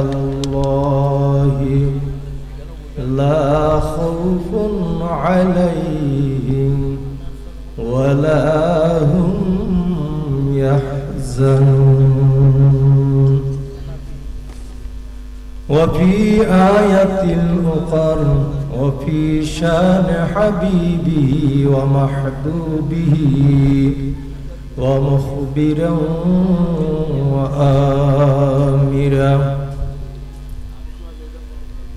الله لا خوف عليهم ولا هم يحزنون. وفي آية الأخر وفي شان حبيبه ومحبوبه ومخبرا وآمرا.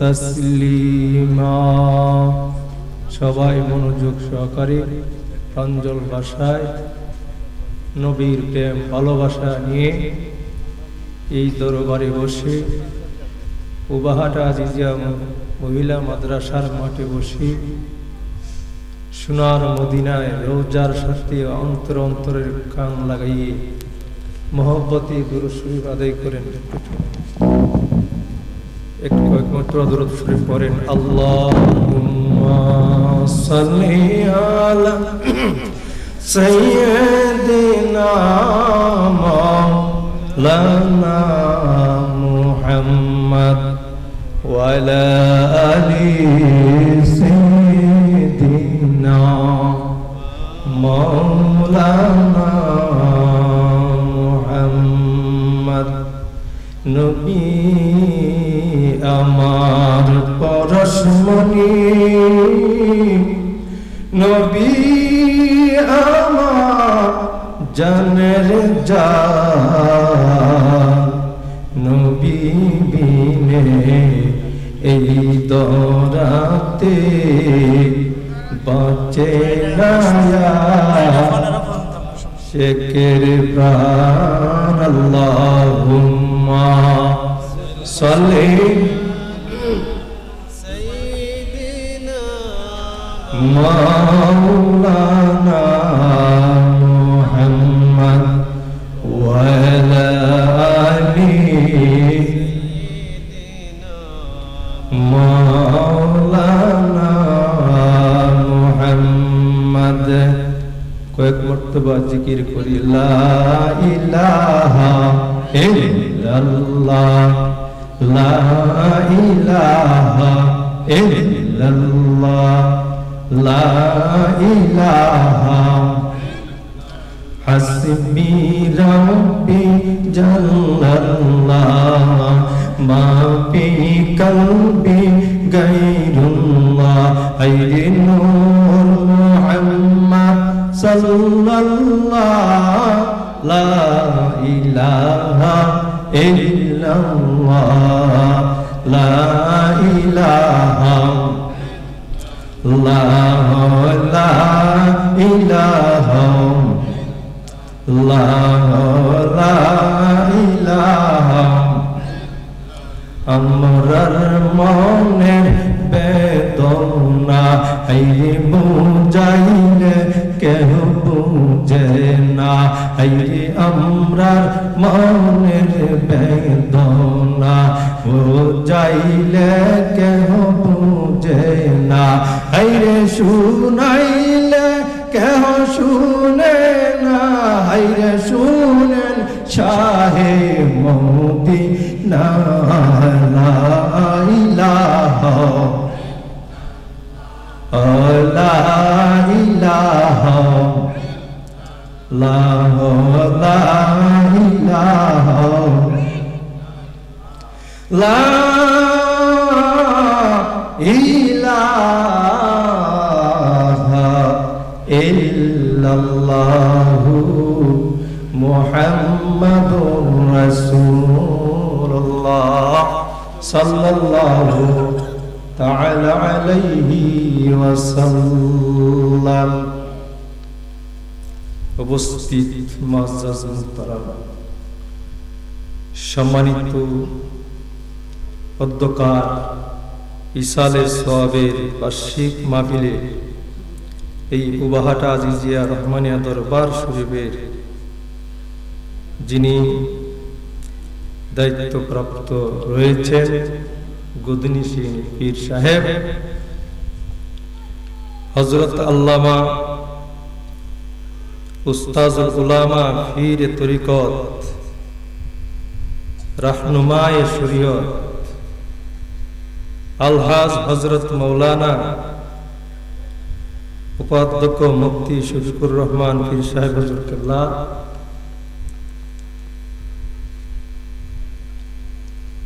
তসলিমা। সবাই মনোযোগ সহকারে প্রাঞ্জল ভাষায়, নবীর প্রেম ভালোবাসা নিয়ে এই দরবারে বসে, উবাহাটা আজিজিয়া মহিলা মাদ্রাসার মাঠে বসে, সোনার মদিনায় রোজার সাথে অন্তর অন্তরের কান লাগাইয়ে মহব্বতী গুরুশ্রী আদায় করেন। একটু একমাত্র হজরত শরীফ পড়েন। আল্লাহ আলা সৈয়দিনা মাওলানা মুহাম্মদ ওয়ালা আলি সৈয়দিনা মাওলানা নবী আমার পরশমণি। নবী আমার জানের যা নবী বিনে এই দরাতে বাঁচে না শেখের প্রাণ। আল্লাহুম্মা সাল্লি مولانا محمد وعلى آله مولانا محمد কয়েক মর্তবা জিকির করি লা ইলাহা ইল্লাল্লাহ লা ইলাহা ইল্লাল্লাহ, লা ইলাহা। হাসবি রাব্বি জাল্লাল্লাহ মা ফি কলবি গায়রুল্লাহ আইরে নূর মুহাম্মদ সাল্লাল্লাহ, লা ইলাহা আমরার মনের বেদনা হাইরে বুঝাইলে কেহ বুঝে না। হাইরে আমরার মনের শুনাইলে কেহ শুনে না হাইরে শুনেন শাহে মোদি না La ilaha ইল্লাল্লাহু মুহাম্মাদুর রাসূলুল্লাহ সাল্লাল্লাহু তাআলা আলাইহি ওয়াসাল্লাম। উপস্থিত মুআজ্জাজ মুহতারাম সম্মানিত অধ্যকার ইসালে সোয়াবের বার্ষিক মাহফিলে এই উবাহাটা আজিজিয়া রহমানিয়া দরবার শরীফের যিনি দায়িত্বপ্রাপ্ত রয়েছেন গদনী সিং পীর সাহেব হজরত আল্লামা উস্তাজুল উলামা ফির তরিকত, রাহনুমায় শরীয়ত, আলহাজ হজরত মৌলানা উপাধ্যক্ষ মুফতি শফিকুর রহমান পীর সাহেব হজর কেল্লা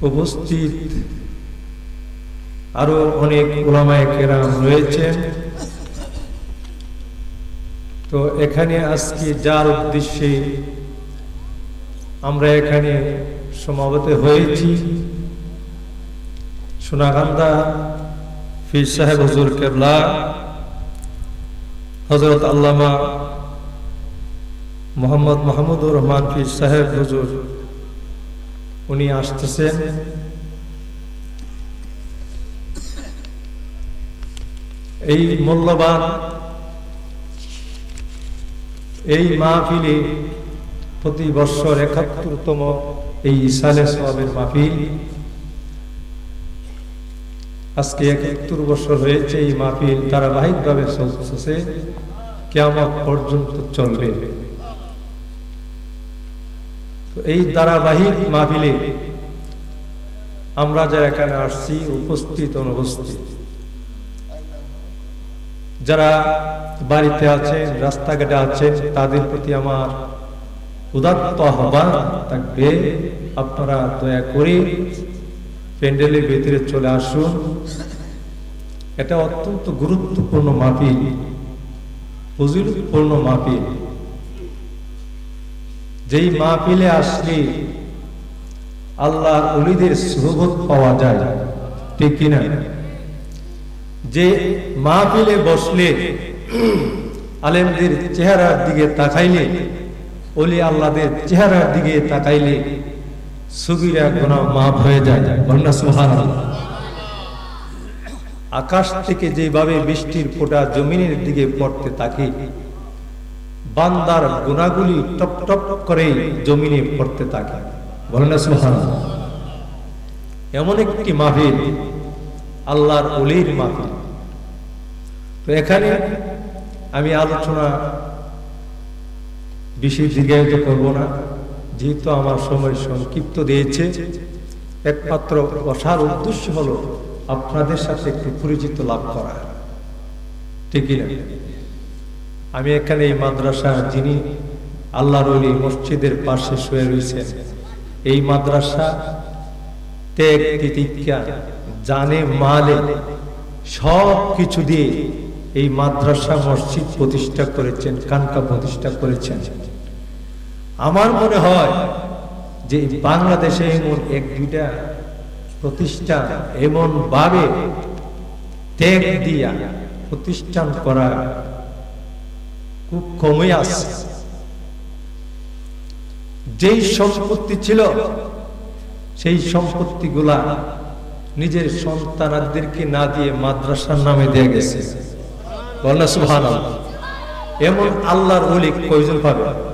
উপস্থিত আরও অনেক ওলামায় কেরাম রয়েছেন তো এখানে আজকে যার উদ্দেশ্যে আমরা এখানে সমাবেত হয়েছি সোনাগান্দা ফির সাহেব হজুর কেবলা। হজরত আল্লামা মোহাম্মদ মাহমুদুর রহমান ফির সাহেব হুজুর, উনি আসতেছেন। এই মূল্যবান এই মাহফিলে প্রতি বৎসর একাত্তরতম এই ইসালে সবের মাহফিল। আজকে একাত্তর বছর হয়েছে এই মাহফিল ধারাবাহিকভাবে চলতেছে। কেমন পর্যন্ত চলবে। এই ধারাবাহিক মাহফিলে আমরা যারা এখানে আসছি, উপস্থিত, অনুপস্থিত, যারা বাড়িতে আছেন, রাস্তাঘাটে আছেন, তাদের প্রতি আমার উদাত্ত আহ্বান থাকবে। আপনারা দয়া করে প্যান্ডেলের ভিতরে চলে আসুন এটা অত্যন্ত গুরুত্বপূর্ণ মাহফিল। ফজিলতপূর্ণ মাহফিল। যেই মাহফিলে আসলে আল্লাহর অলিদের সুহবত পাওয়া যায়, ঠিক কিনা? যে মাহফিলে বসলে আলেমদের চেহারার দিকে তাকাইলে, অলি আল্লাহদের চেহারার দিকে তাকাইলে সুবিরা মাফ হয়ে যায় বন্যা সুহান আকাশ থেকে যেভাবে বৃষ্টির ফোঁটা জমিনের দিকে পড়তে থাকে, বান্দার গুণাগুলি টপ টপ করে জমিনে পড়তে থাকে সুহান এমন একটি মাহফিল, আল্লাহর অলির মাহফিল। তো এখানে আমি আলোচনা বেশি দীর্ঘায়িত করব না। যেহেতু আমার সময় সংক্ষিপ্ত দিয়েছে, একমাত্র বসার উদ্দেশ্য হলো আপনাদের সাথে একটু পরিচিত লাভ করা। ঠিকই না আমি এখানে এই মাদ্রাসা যিনি আল্লাহর মসজিদের পাশে শুয়ে রয়েছেন, এই মাদ্রাসা ত্যাগ তিতিক্ষা জানে মালে সব কিছু দিয়ে এই মাদ্রাসা মসজিদ প্রতিষ্ঠা করেছেন, কানকা প্রতিষ্ঠা করেছেন। আমার মনে হয় যে বাংলাদেশে এমন এক দুইটা প্রতিষ্ঠান এমন ভাবে ত্যাগ দিয়া প্রতিষ্ঠান করা খুব কমই আছে। যেই সম্পত্তি ছিল, সেই সম্পত্তিগুলা নিজের সন্তানাদেরকে না দিয়ে মাদ্রাসার নামে দিয়ে গেছে। বলনা সুহান এমন আল্লাহর বলি কয়জন পাবে?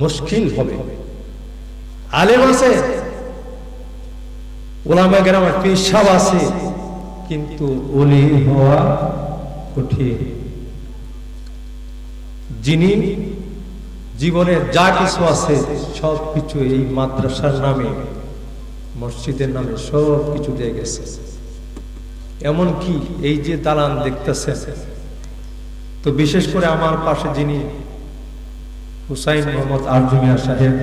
মুশকিল হবে। আলেম আছে ওলামা গ্রামে পেশাব আছে, কিন্তু ওলি হওয়া কঠিন। যিনি জীবনে যা কিছু আছে, সব কিছু এই মাদ্রাসার নামে, মসজিদের নামে সব কিছু দিয়ে গেছে। এমন কি এই যে দালান দেখতেছেন, তো বিশেষ করে আমার পাশে যিনি হুসাইন মোহাম্মদ আরজুমিয়া সাহেব,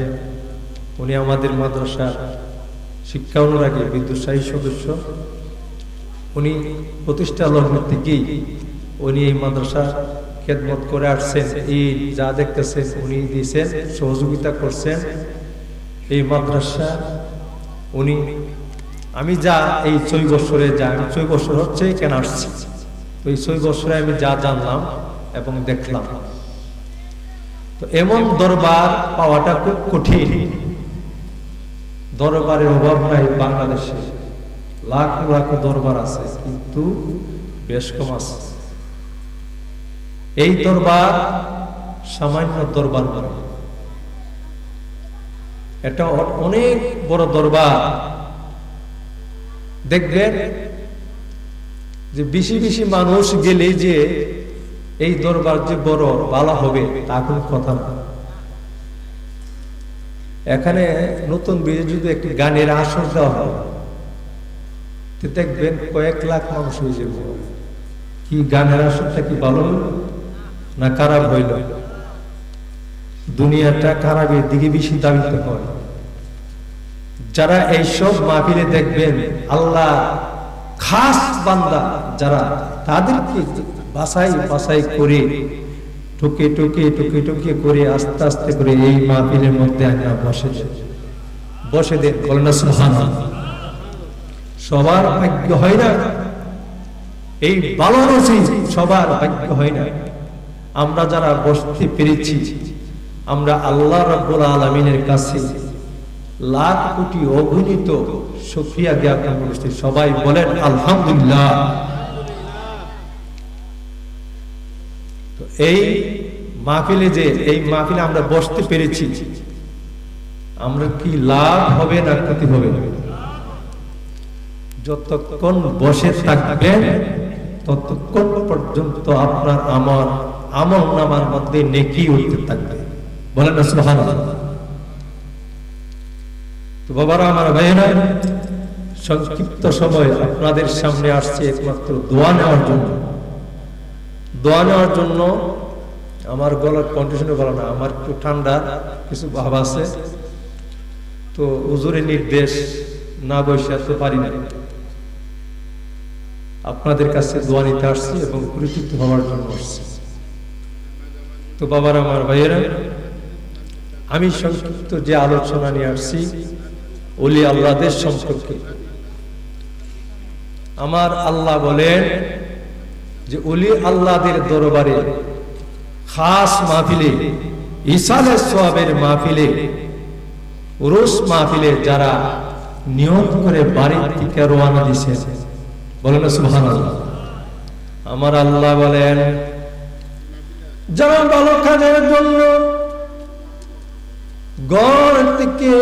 উনি আমাদের মাদ্রাসার শিক্ষা অনুরাগী বিদ্যুৎসাহী সদস্য। উনি প্রতিষ্ঠা লগ্ন থেকেই উনি এই মাদ্রাসার খেদমত করে আসছেন এই যা দেখতেছেন উনি দিয়েছেন, সহযোগিতা করছেন। এই মাদ্রাসা, উনি, আমি যা এই ছয় বছরে যা, আমি ছয় বছর হচ্ছে কেন আসছি। তো এই ছয় বছরে আমি যা জানলাম এবং দেখলাম। তো এমন দরবার পাওয়াটা খুব কঠিন। দরবারের অভাব নাই বাংলাদেশে। লাখ লাখ দরবার আছে, কিন্তু বেশ কম আছে। এই দরবার সামান্য দরবার নয়। এটা অনেক বড় দরবার। দেখবেন যে বেশি বেশি মানুষ গেলে যে এই দরবার যে বড়, বালা হবে, তা কোনো কথা না। এখানে নতুন বিয়ে যদি একটি গানের আসর দেওয়া হয়। দেখবেন কয়েক লাখ মানুষ হয়ে যাবে। কি গানের আসরটা কি ভালো না খারাপ হইল? দুনিয়াটা খারাপের দিকে বেশি দাবিত হয়। যারা এইসব মাহফিলে দেখবেন, আল্লাহ খাস বান্দা যারা, তাদেরকে বাছাই বাছাই করে। টুকে টুকে টুকে টুকে করে, আস্তে আস্তে করে। এই মাহফিলের মধ্যে আমরা বসে বসে দেন বলেন না, সুবহানাল্লাহ। সবার ভাগ্য হয় না। এই ভালো নসিব সবার ভাগ্য হয় না। আমরা যারা বসতে পেরেছি, আমরা আল্লাহ রাব্বুল আলামিনের কাছে লাখ কোটি অগণিত শুকরিয়া জ্ঞাপন করছি। সবাই বলেন, আলহামদুলিল্লাহ। এই মাহফিলে যে, এই মাহফিলে আমরা বসতে পেরেছি, আমরা কি লাভ হবে না ক্ষতি হবে? যতক্ষণ বসে থাকবেন, ততক্ষণ পর্যন্ত আপনার আমার আমল নামার মধ্যে নেকি উঠতে থাকবে। বলেন না তো বাবারা, আমার ভাইয়েরা, সংক্ষিপ্ত সময় আপনাদের সামনে আসছে একমাত্র দোয়া নেওয়ার জন্য। দোয়া নেওয়ার জন্য আমার গলার কন্ডিশনে গলা না, আমার একটু ঠান্ডা কিছু ভাব আছে। তো উজুরের নির্দেশ না বসে আসতে পারি না আপনাদের কাছে দোয়া নিতে আসছি এবং পরিচিত হওয়ার জন্য আসছি। তো বাবার, আমার ভাইয়েরা, আমি সংক্ষিপ্ত যে আলোচনা নিয়ে আসছি অলি আল্লাহদের সম্পর্কে। আমার আল্লাহ বলেন যে অলি আল্লাহদের দরবারে খাস মাহফিলে ইসালে সোয়াবের মাহফিলে উরুস মাহফিলে যারা নিয়ম করে বাড়ির থেকে রওনা দিছে বলেন সুবহানাল্লাহ। আমার আল্লাহ বলেন, যারা ভালো কাজের জন্য গড় থেকে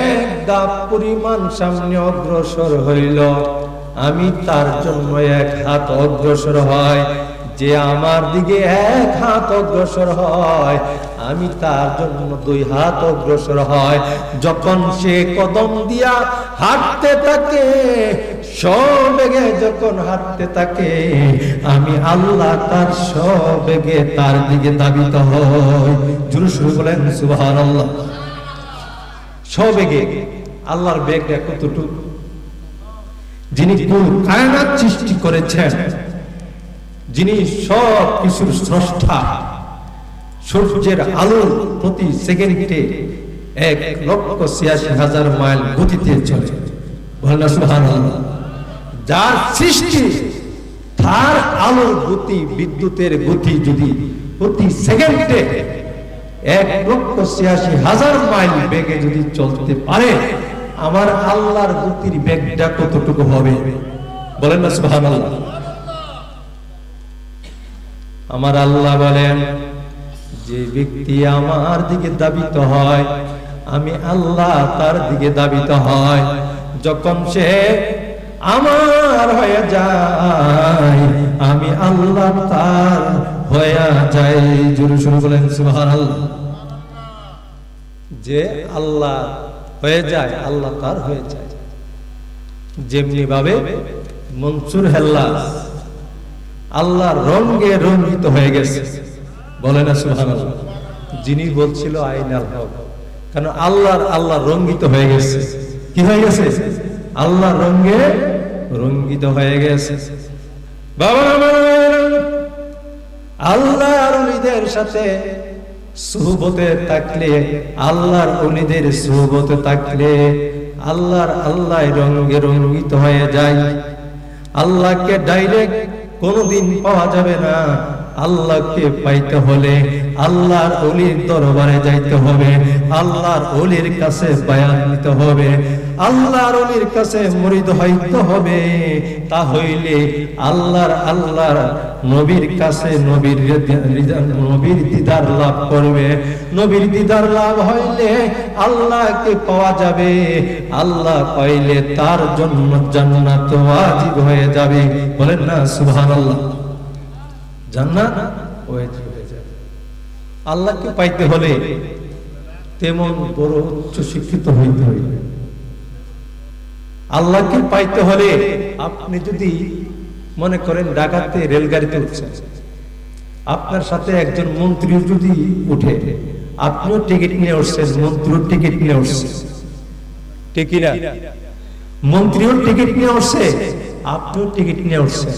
এক দাপ পরিমাণ সামনে অগ্রসর হইল আমি তার জন্য এক হাত অগ্রসর হয়। যে আমার দিকে এক হাত অগ্রসর হয়, আমি তার জন্য দুই হাত অগ্রসর হয়। যখন সে কদম দিয়া হাঁটতে থাকে, সবেগে যখন হাঁটতে থাকে, আমি আল্লাহ তার সবেগে তার দিকে দাবিত হই। জুরু শুরু বলেন, সুবহানাল্লাহ। সবেগে আল্লাহর বেগটা কতটুকু? যিনি কুল কায়নাত সৃষ্টি করেছেন, যিনি সব কিছুর স্রষ্টা, সূর্যের আলো প্রতি সেকেন্ডে এক লক্ষ ছিয়াশি হাজার মাইল গতিতে চলে। বলেন না, সুবহানাল্লাহ। যার সৃষ্টি, তার আলোর গতি, বিদ্যুতের গতি যদি প্রতি সেকেন্ডে এক লক্ষ ছিয়াশি হাজার মাইল বেগে যদি চলতে পারে আমার আল্লাহর গতির বেগটা কতটুকু হবে? বলেন না, সুবহানাল্লাহ। আমার আল্লাহ বলেন, যে ব্যক্তি আমার দিকে দাবিত হয়, আমি আল্লাহ তার দিকে দাবিত হয়। যখন সে আমার হয়ে যায়, আমি আল্লাহ তার হয়ে যাই। জোরে শুরু বলেন, সুবহানাল্লাহ। যে আল্লাহ হয়ে যায়, আল্লাহ তার হয়ে যায়। যেমনি ভাবে মনসুর হেল্লাস আল্লাহর রঙে রঞ্জিত হয়ে গেছে। বলে না সুবহানাল্লাহ? যিনি বলছিল আইন আল হক, কারণ আল্লাহর আল্লাহ রঙ্গিত হয়ে গেছে। কি হয়ে গেছে? আল্লাহ রঙ্গে রঙ্গিত হয়ে গেছে। বাবা আল্লাহর সাথে সুহবতে থাকলে, আল্লাহর অলিদের সুহবতে থাকলে, আল্লাহর আল্লাহ রঙে রঙ্গিত হয়ে যায়। আল্লাহকে ডাইরেক্ট কোনোদিন পাওয়া যাবে না। আল্লাহকে পাইতে হলে আল্লাহর অলির দরবারে যাইতে হবে। আল্লাহর অলির কাছে বায়ান নিতে হবে। আল্লাহর অলির কাছে মরিদ হইতে হবে। তা হইলে আল্লাহর আল্লাহর নবীর কাছে নবীর নবীর দিদার লাভ করবে। নবীর দিদার লাভ হইলে আল্লাহকে পাওয়া যাবে। আল্লাহ পাইলে তার জন্য জান্নাত ওয়াজিব হয়ে যাবে। বলেন না, সুবহানাল্লাহ। জান্নাত ওয়াজিব হয়ে যাবে। আল্লাহকে পাইতে হলে তেমন বড় উচ্চ শিক্ষিত হইতে হইবে। আল্লাহকে পাইতে হলে আপনি যদি মনে করেন ডাকাতে রেলগাড়িতে উঠছেন। আপনার সাথে একজন মন্ত্রী যদি উঠে, আপনিও টিকিট নিয়ে উঠছেন, মন্ত্রীও টিকিট নিয়ে উঠছে। ঠিক মন্ত্রীও টিকিট নিয়ে উঠছে, আপনিও টিকিট নিয়ে উঠছেন।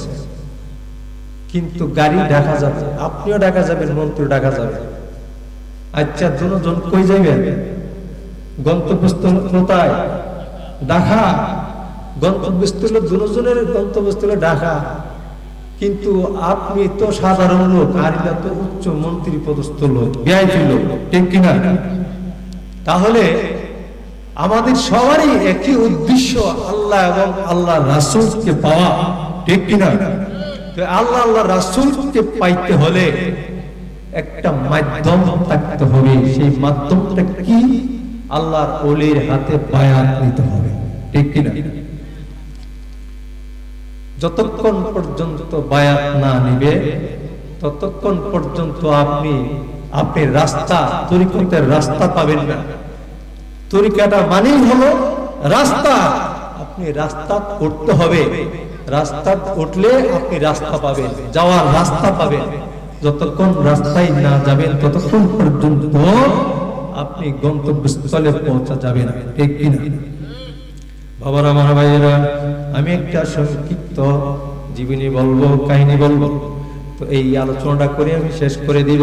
কিন্তু গাড়ি ঢাকা যাবে, আপনিও ঢাকা যাবেন মন্ত্রী ঢাকা যাবে। আচ্ছা দুজন কই যাবেন গন্তব্যস্থল কোথায়? ঢাকা? গন্তব্যস্থল দুজনের গন্তব্যস্থল ঢাকা কিন্তু আপনি তো সাধারণ লোক, আর এটা তো উচ্চ মন্ত্রী পদস্থ লোক বিআইপি লোক, ঠিক কিনা? তাহলে আমাদের সবারই একই উদ্দেশ্য, আল্লাহ এবং আল্লাহ রাসূলকে পাওয়া, ঠিক কিনা? আল্লাহ আল্লাহ রাসূলকে পাইতে হলে একটা মাধ্যম থাকতে হবে। সেই মাধ্যমটা কি? আল্লাহর ওলির হাতে বায়াত নিতে হবে, ঠিক কিনা? যতক্ষণ পর্যন্ত বায়াত না নিবে, ততক্ষণ পর্যন্ত আপনি আপনি রাস্তা, তরিকতের রাস্তা পাবেন না। তরিকাটা মানেই হলো রাস্তা। আপনি রাস্তা উঠতে হবে। রাস্তা উঠলে আপনি রাস্তা পাবেন, যাওয়ার রাস্তা পাবেন। যতক্ষণ রাস্তায় না যাবেন, ততক্ষণ পর্যন্ত আপনি গন্তব্যস্থলে পৌঁছা যাবেন, ঠিক কিনা? বাবার আমার ভাইয়েরা, আমি একটা সংক্ষিপ্ত জীবনী বলব, কাহিনী বলব। তো এই আলোচনাটা করে আমি শেষ করে দিব।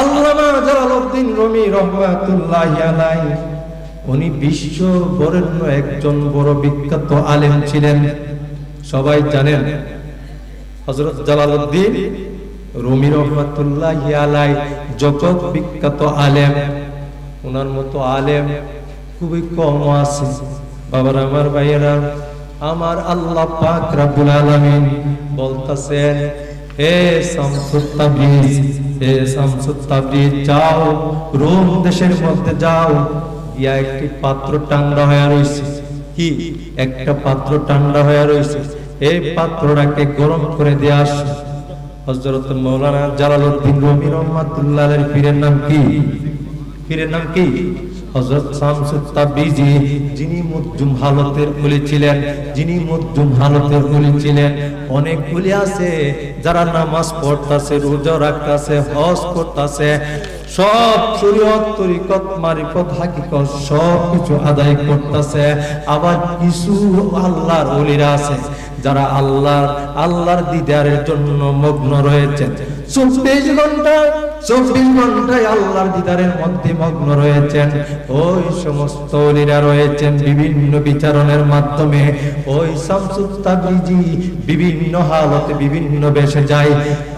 আল্লামা জালালউদ্দিন রুমি রহমাতুল্লাহি আলাইহি, উনি বিশ্ব বরেণ্য একজন বড় বিখ্যাত আলেম ছিলেন। সবাই জানেন হযরত জালালউদ্দিন রুমি রহমাতুল্লাহি আলাইহি, জগৎ বিখ্যাত আলেম। ওনার মতো আলেম খুবই কম আছে। বাবার, আমার ভাইয়েরা, আমার আল্লাহ পাক রব্বুল আলামিন বলতাছেন, হে শামসুত তাবরিজ, হে শামসুত তাবরিজ, যাও, রোম দেশের মধ্যে যাও। ইয়া একটি পাত্র টান্ডা হয়ে রইছে। কি? একটা পাত্র ঠান্ডা হয়ে রইছে। এই পাত্রটাকে গরম করে দিয়ে আস হযরত মাওলানা জালালউদ্দিন রুমি রহমাতুল্লাহের পীরের নাম কি? পীরের নাম কি? হযরত শামসুত তাবরিজি, যিনি হালতের ছিলেন, যিনি হালতের ছিলেন। অনেক ওলি আছে যারা নামাজ পড়তাছে, রোজা রাখতাছে, হজ করতাছে। সব শরীয়ত, তরিকত, মারিফত, হাকিকত সব কিছু আদায় করতেছে। আবার কিছু আল্লাহর ওলিরা আছে যারা আল্লাহর আল্লাহর দিদারের জন্য মগ্ন রয়েছে চব্বিশ ঘণ্টা চব্বিশ ঘন্টায় আল্লাহর দিদারের মধ্যে মগ্ন রয়েছেন। ওই সমস্ত অলিরা রয়েছেন বিভিন্ন বিচারণের মাধ্যমে। ওই শামসুত্তাবরিজি বিভিন্ন হালতে বিভিন্ন বেশে যায়।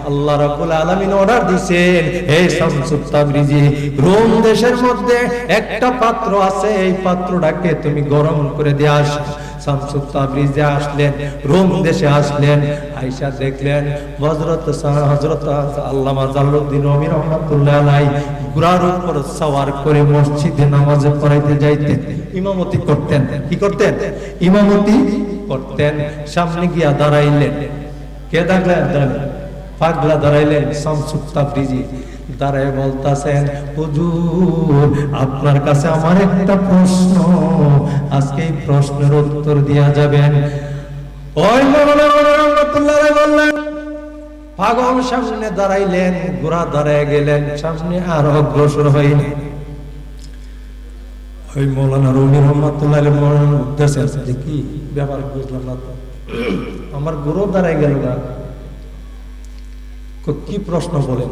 আল্লাহ রাব্বুল আলামিন অর্ডার দিবেন হে শামসুত্তাবরিজি রোম দেশের মধ্যে একটা পাত্র আছে, এই পাত্রটাকে তুমি গরম করে দিয়ে আস। শামসুত তাবরিজে আসলেন, রোম দেশে আসলেন, আয়েশা দেখলেন, হযরত হযরত আল্লামা জালালউদ্দিন রুমি রহমাতুল্লাহ আলাই ঘোড়ার উপর সওয়ার করে মসজিদে নামাজে পড়াইতে যাইতেন, ইমামতি করতেন। ইমামতি করতেন। সামনে গিয়া দাঁড়াইলেন। কে দাঁড়ালেন পাগলা দাঁড়াইলেন শামসুত তাবরিজি। দাঁড়ায় বলতাছেন, হুজুর, আপনার কাছে আমার একটা প্রশ্ন। আজকে প্রশ্নের উত্তর দিয়া যাবেন। ওই বললেন, পাগল সামনে দাঁড়াইলেন, গোড়া দাঁড়ায় গেলেন, সামনে আর অগ্রসর হয়নি। ওই মৌলানা রুমি রহমাতুল্লাহ মনের উদ্দেশ্যে আছে যে কি ব্যাপার বুঝলাম না তো। আমার গুরু দাঁড়ায় গেল না। কি প্রশ্ন বলেন?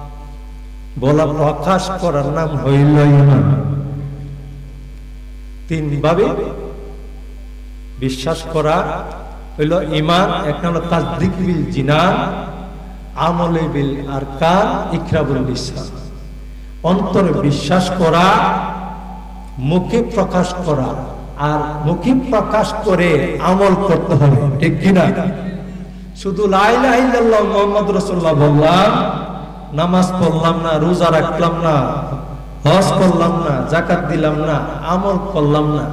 বলা প্রকাশ করার নাম হইল ইমান তিন ভাবে বিশ্বাস করা হইল ইমান এক নম্বর তাজদিক বিল জিনান, আমলে বিল আরকান, ইকরাবুল বিশ্বাস অন্তরে বিশ্বাস করা, মুখে প্রকাশ করা, আর মুখে প্রকাশ করে আমল করতে হবে, ঠিক কিনা? শুধু লাইলা মোহাম্মদ রাসূলুল্লাহ বললাম নামাজ পড়লাম না, রোজা রাখলাম না, হজ করলাম না জাকাত দিলাম না, আমল করলাম না,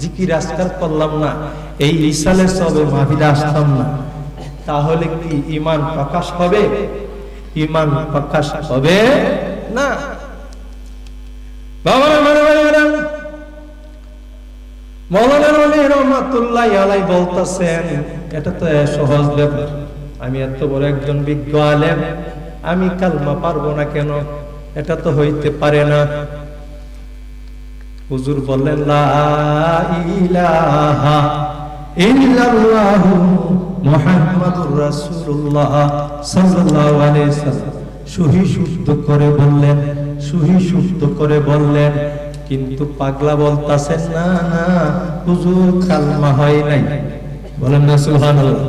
জিকির আজকার করলাম না, এই ইসালে সবে মাহফিলে আসতাম না। তাহলে কি ইমান প্রকাশ হবে? ইমান প্রকাশ হবে না। এটা তো সহজ ব্যাপার। আমি এত বড় একজন বিজ্ঞ আলেম। আমি কালমা পারব না কেন? এটা তো হইতে পারে না। হুজুর বললেন, লা ইলাহা ইল্লাল্লাহু করে বললেন, সহি শুদ্ধ করে বললেন, কিন্তু পাগলা বলতাছেন, না না, হুজুর কালমা হয় নাই। বলেন না, সুবহানাল্লাহ।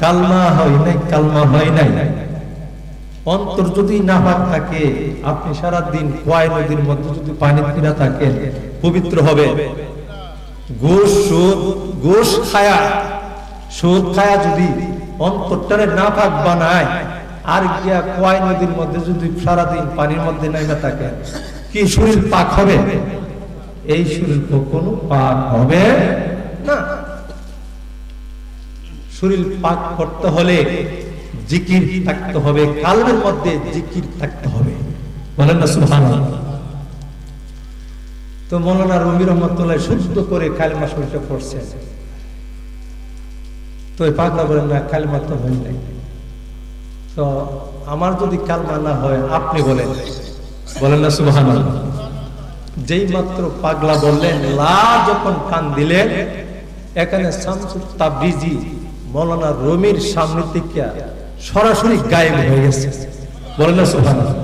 কালমা হয় নাই, কালমা হয় নাই। অন্তর যদি না নাপাক থাকে, আপনি সারা দিন নদীর মধ্যে যদি পানি পিনা থাকেন, পবিত্র হবে। গোশ সুদ খায়া সুদ খায়া যদি অন্তরটারে নাপাক বানায়, আর গিয়া কোয়াই নদীর মধ্যে যদি সারা দিন পানির মধ্যে নাইমা থাকে, কি শরীর পাক হবে? এই শরীর কখনো পাক হবে না। শরীর পাক করতে হলে জিকির থাকতে হবে কালবের মধ্যে জিকির থাকতে হবে। বলেন না, সুবহানাল্লাহ। তো মৌলানা রবি রহমতুল্লাহ শুদ্ধ করে কালিমা শরীরটা পড়ছেন। তো পাগলা বলেন, না, কালিমা তো হয় নাই। তো আমার যদি কালমা না হয়, আপনি বলেন। বলেন না, সুবহানাল্লাহ। যেই মাত্র পাগলা বললেন, লা যখন কান দিলেন, এখানে শামসুল তাবরিজি মৌলানা রমির সামনে থেকে সরাসরি গায়েব হয়ে গেছে। বলেন না, সুবহানাল্লাহ।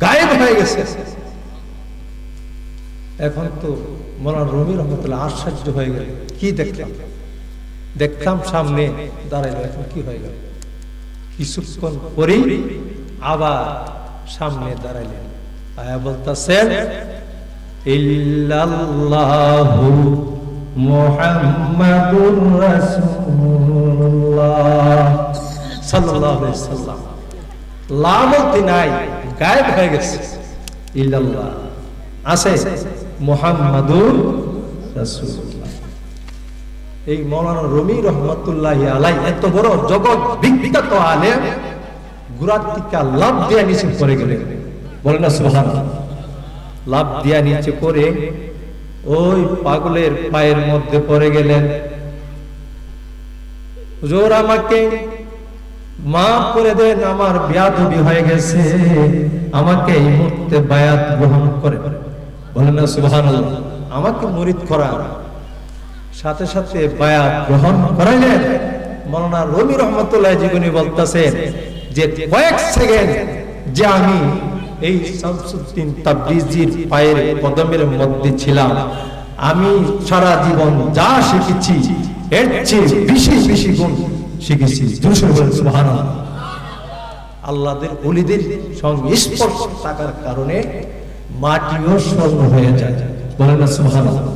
গায়েব হয়ে গেছে। এখন তো মৌলানা রমি রহমতুল্লাহ আশ্চর্য হয়ে গেল। কি দেখলাম? দেখতাম সামনে দাঁড়াইল। এখন কি হয়ে গেল? কিছুক্ষণ পরেই আবার সামনে দাঁড়াইলেন। আয়া বলতেছেন ইল্লাল্লাহু মুহাম্মাদুর রাসূলুল্লাহ। লাভ দিয়া নিচে বলে না সুবহান লাভ দিয়া নিচে পড়ে ওই পাগলের পায়ের মধ্যে পড়ে গেলেন। জোর আমাকে মাফ করে দেন, আমার বিয়াদবি হয়ে গেছে। আমাকে এই মুহূর্তে বায়াত গ্রহণ করে। বলেন না, সুবহানাল্লাহ। আমাকে মুরিদ করা সাথে সাথে বায়াত গ্রহণ করাইলেন। মৌলানা রবি রহমতুল্লাহ জীবনী বলতেছেন যে কয়েক সেকেন্ড যে আমি এই শামসুদ্দিন তাবরিজির পায়ের কদমের মধ্যে ছিলাম। আমি সারা জীবন যা শিখেছি, এর চেয়ে বেশি বেশি গুণ শিখেছি। আল্লাহদের অলিদের সঙ্গে স্পর্শ থাকার কারণে মাটিও স্বর্ণ হয়ে যায়। বলেন না সুবহানাল্লাহ?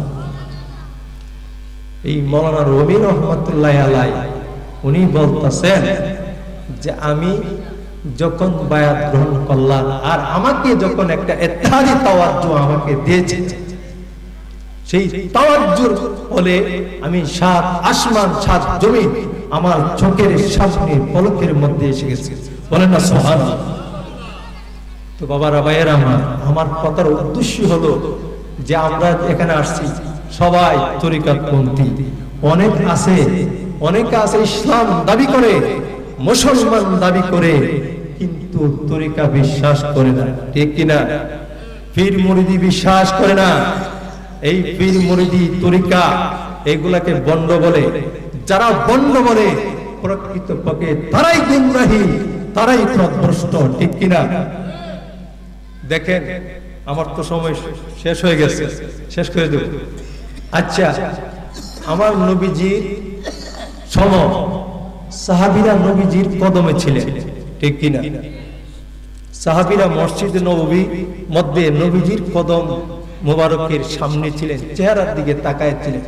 এই মৌলানা রবি রহমতুল্লাহ আলাই উনি বলতেছেন যে আমি যখন বায়াত গ্রহণ করলাম, আর আমাকে যখন একটা এত্তারি তাওয়াজ্জ আমাকে দিয়েছে সেই তাওয়াজ্জুর ফলে আমি সাত আসমান, সাত জমিন আমার চোখের সামনে পলকের মধ্যে এসে গেছে। বলেন না, সুবহানাল্লাহ। তো বাবারা, ভাইয়ের আমার আমার কথার উদ্দেশ্য হলো যে আমরা এখানে আসছি সবাই তরিকাতপন্থী অনেক আছে, অনেকে আছে ইসলাম দাবি করে, মুসলমান দাবি করে, কিন্তু তরিকা বিশ্বাস করে না। ঠিক কিনা? পীর মুরিদি বিশ্বাস করে না। এই পীর মুরিদি তরিকা এগুলাকে বন্ড বলে। যারা বন্ড বলে প্রকৃত পক্ষে তারাই গুমরাহী, তারাই প্রভ্রষ্ট ঠিক কিনা? দেখেন, আমার তো সময় শেষ হয়ে গেছে। শেষ করে দেব। আচ্ছা আমার নবীজির সম, সাহাবিরা নবীজির কদমে ছিলেন, ঠিক কিনা? সাহাবিরা মসজিদ নবী মধ্যে নবীজির কদম মোবারকের সামনে ছিলেন, চেহারার দিকে তাকায় ছিলেন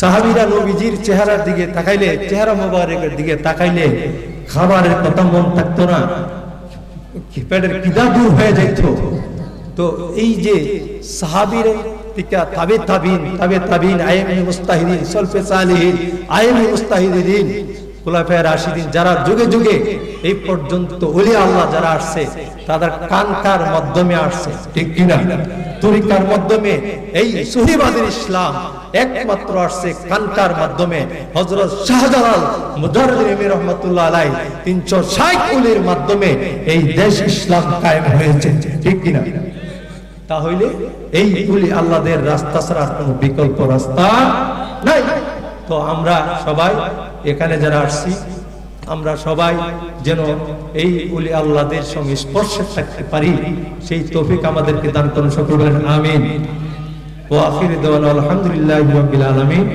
সাহাবিরা নবীজির চেহারার দিকে তাকাইলে, চেহারা মোবারকের দিকে তাকাইলে, খাবারের কথা মন থাকতো না পেটের কিদা দূর হয়ে যাইত। তো এই যে সাহাবির টিকা তাবে তাবিন তাবে তাবিন আইএম মুস্তাহিদিন, সলফে সালিহিন আইএম মুস্তাহিদিন রাশিদিন যারা যুগে যুগে এই পর্যন্ত ওলি আল্লাহ যারা আসছে তাদের কানকার মাধ্যমে আসছে। ঠিক কিনা? তরিকার মাধ্যমে এই সহিবাদের ইসলাম একমাত্র আসছে কানকার মাধ্যমে। হযরত শাহজালাল মুজাহিদ ইমাম রহমাতুল্লাহ আলাই 360 কুলির মাধ্যমে এই দেশ ইসলাম কায়েম হয়েছে। ঠিক কিনা? তাহলে এই কুলি আল্লাহদের রাস্তা ছাড়া কোনো বিকল্প রাস্তা নাই। তো আমরা সবাই এখানে যারা আসছি, আমরা সবাই যেন এই উলি আল্লাহদের সঙ্গে স্পর্শে থাকতে পারি। সেই তৌফিক আমাদেরকে দান করুন, সকল আমিন। ও আখির দেওয়ান আলহামদুলিল্লাহ আলামিন।